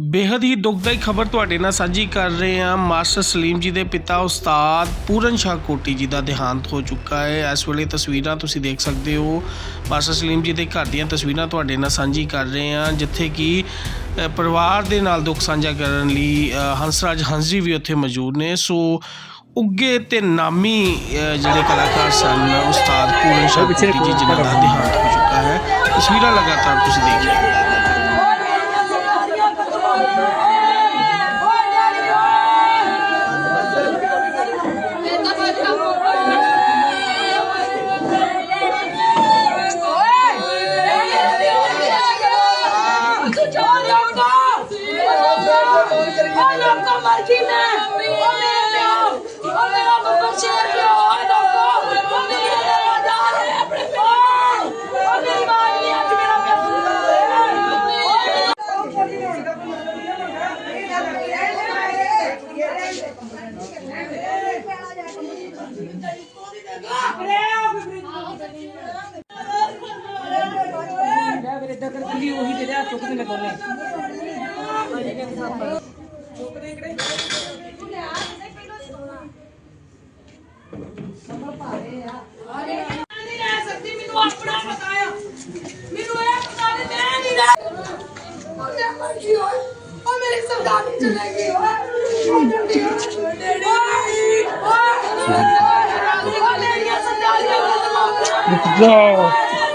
ਬੇਹੱਦ ਹੀ ਦੁਖਦਾਈ ਖਬਰ ਤੁਹਾਡੇ ਨਾਲ ਸਾਂਝੀ ਕਰ ਰਹੇ ਹਾਂ। ਮਾਸਟਰ ਸਲੀਮ ਜੀ ਦੇ ਪਿਤਾ ਉਸਤਾਦ ਪੂਰਨ ਸ਼ਾਹ ਕੋਟੀ ਜੀ ਦਾ ਦੇਹਾਂਤ ਹੋ ਚੁੱਕਾ ਹੈ। ਇਸ ਵੇਲੇ ਤਸਵੀਰਾਂ ਤੁਸੀਂ ਦੇਖ ਸਕਦੇ ਹੋ। ਮਾਸਟਰ ਸਲੀਮ ਜੀ ਦੇ ਘਰ ਦੀਆਂ ਤਸਵੀਰਾਂ ਤੁਹਾਡੇ ਨਾਲ ਸਾਂਝੀ ਕਰ ਰਹੇ ਹਾਂ ਜਿੱਥੇ ਕਿ ਪਰਿਵਾਰ ਦੇ ਨਾਲ ਦੁੱਖ ਸਾਂਝਾ ਕਰਨ ਲਈ ਹੰਸਰਾਜ ਹੰਸ ਜੀ ਵੀ ਉੱਥੇ ਮੌਜੂਦ ਨੇ। ਸੋ ਉੱਗੇ ਤੇ ਨਾਮੀ ਜਿਹੜੇ ਕਲਾਕਾਰ ਸਨ ਉਸਤਾਦ ਪੂਰਨ ਸ਼ਾਹ ਕੋਟੀ ਜੀ ਜਿਨ੍ਹਾਂ ਦਾ ਦੇਹਾਂਤ ਹੋ ਚੁੱਕਾ ਹੈ। ਤਸਵੀਰਾਂ ਲਗਾਤਾਰ ਤੁਸੀਂ ਦੇਖ ਰਹੇ ਹੋ। margine! O mea! O mea, mă faceți! Hai, doamnă! O mea de la dare! O mea, mă, ia ce mi-era pe दकर वही दे चौक में करना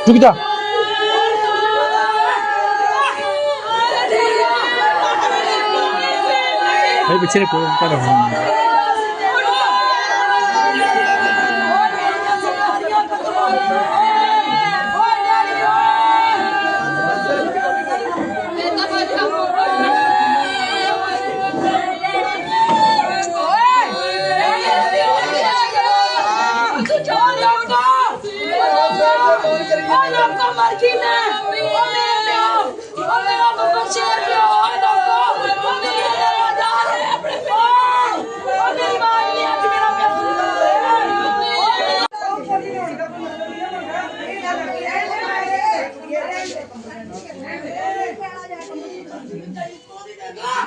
रुक जा। ਓਏ ਡੇਡੀ ਓਏ ਓਏ ਮੇਰੀਆਂ ਸਰਦਾਰੀਆਂ ਖਤਮ ਹੋ ਗਈਆਂ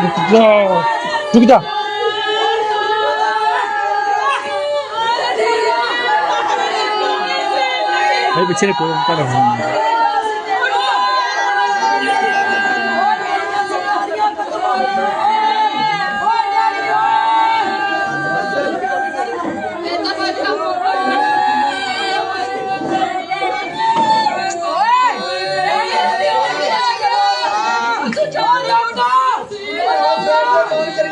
야, 죽이자. 아이고, 쟤네 보고 따라오는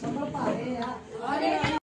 Só pra parar.